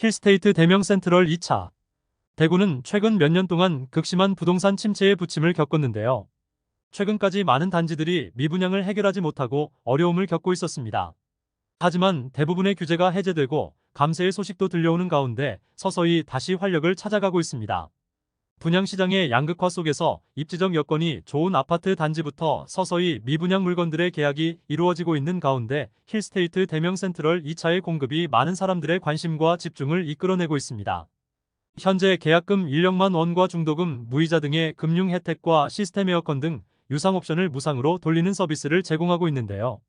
힐스테이트 대명 센트럴 2차. 대구는 최근 몇 년 동안 극심한 부동산 침체의 부침을 겪었는데요. 최근까지 많은 단지들이 미분양을 해결하지 못하고 어려움을 겪고 있었습니다. 하지만 대부분의 규제가 해제되고 감세의 소식도 들려오는 가운데 서서히 다시 활력을 찾아가고 있습니다. 분양시장의 양극화 속에서 입지적 여건이 좋은 아파트 단지부터 서서히 미분양 물건들의 계약이 이루어지고 있는 가운데 힐스테이트 대명 센트럴 2차의 공급이 많은 사람들의 관심과 집중을 이끌어내고 있습니다. 현재 계약금 1억만 원과 중도금, 무이자 등의 금융 혜택과 시스템 에어컨 등 유상 옵션을 무상으로 돌리는 서비스를 제공하고 있는데요.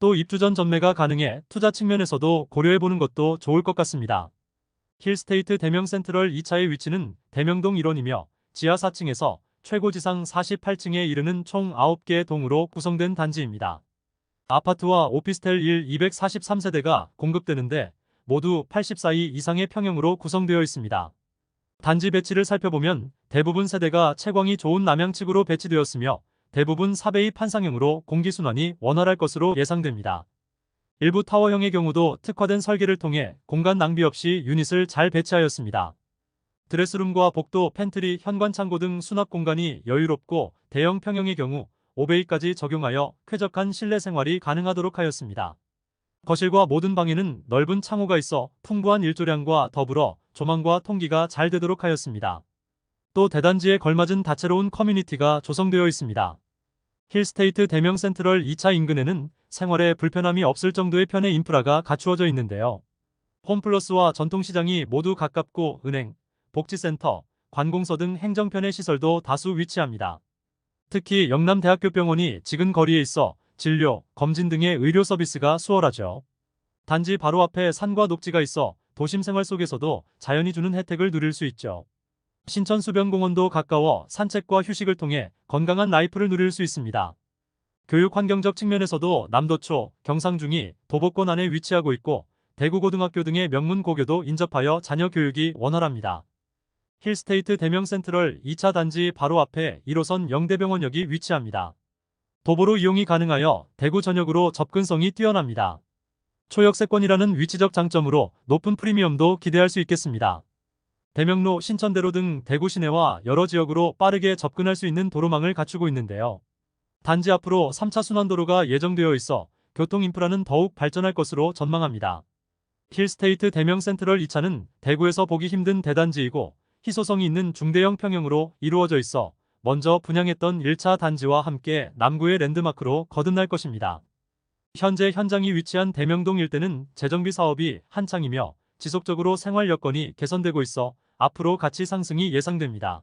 또 입주 전 전매가 가능해 투자 측면에서도 고려해보는 것도 좋을 것 같습니다. 힐스테이트 대명 센트럴 2차의 위치는 대명동 1원이며 지하 4층에서 최고 지상 48층에 이르는 총 9개의 동으로 구성된 단지입니다. 아파트와 오피스텔 1 243세대가 공급되는데 모두 84이 이상의 평형으로 구성되어 있습니다. 단지 배치를 살펴보면 대부분 세대가 채광이 좋은 남향측으로 배치되었으며 대부분 4배의 판상형으로 공기순환이 원활할 것으로 예상됩니다. 일부 타워형의 경우도 특화된 설계를 통해 공간 낭비 없이 유닛을 잘 배치하였습니다. 드레스룸과 복도, 팬트리, 현관 창고 등 수납 공간이 여유롭고 대형 평형의 경우 5베이까지 적용하여 쾌적한 실내 생활이 가능하도록 하였습니다. 거실과 모든 방에는 넓은 창호가 있어 풍부한 일조량과 더불어 조망과 통기가 잘 되도록 하였습니다. 또 대단지에 걸맞은 다채로운 커뮤니티가 조성되어 있습니다. 힐스테이트 대명 센트럴 2차 인근에는 생활에 불편함이 없을 정도의 편의 인프라가 갖추어져 있는데요. 홈플러스와 전통시장이 모두 가깝고 은행, 복지센터, 관공서 등 행정편의 시설도 다수 위치합니다. 특히 영남대학교 병원이 지근 거리에 있어 진료, 검진 등의 의료 서비스가 수월하죠. 단지 바로 앞에 산과 녹지가 있어 도심 생활 속에서도 자연이 주는 혜택을 누릴 수 있죠. 신천 수변공원도 가까워 산책과 휴식을 통해 건강한 라이프를 누릴 수 있습니다. 교육 환경적 측면에서도 남도초, 경상중이 도보권 안에 위치하고 있고 대구고등학교 등의 명문 고교도 인접하여 자녀 교육이 원활합니다. 힐스테이트 대명 센트럴 2차 단지 바로 앞에 1호선 영대병원역이 위치합니다. 도보로 이용이 가능하여 대구 전역으로 접근성이 뛰어납니다. 초역세권이라는 위치적 장점으로 높은 프리미엄도 기대할 수 있겠습니다. 대명로, 신천대로 등 대구 시내와 여러 지역으로 빠르게 접근할 수 있는 도로망을 갖추고 있는데요. 단지 앞으로 3차 순환도로가 예정되어 있어 교통 인프라는 더욱 발전할 것으로 전망합니다. 힐스테이트 대명 센트럴 2차는 대구에서 보기 힘든 대단지이고 희소성이 있는 중대형 평형으로 이루어져 있어 먼저 분양했던 1차 단지와 함께 남구의 랜드마크로 거듭날 것입니다. 현재 현장이 위치한 대명동 일대는 재정비 사업이 한창이며 지속적으로 생활 여건이 개선되고 있어 앞으로 가치 상승이 예상됩니다.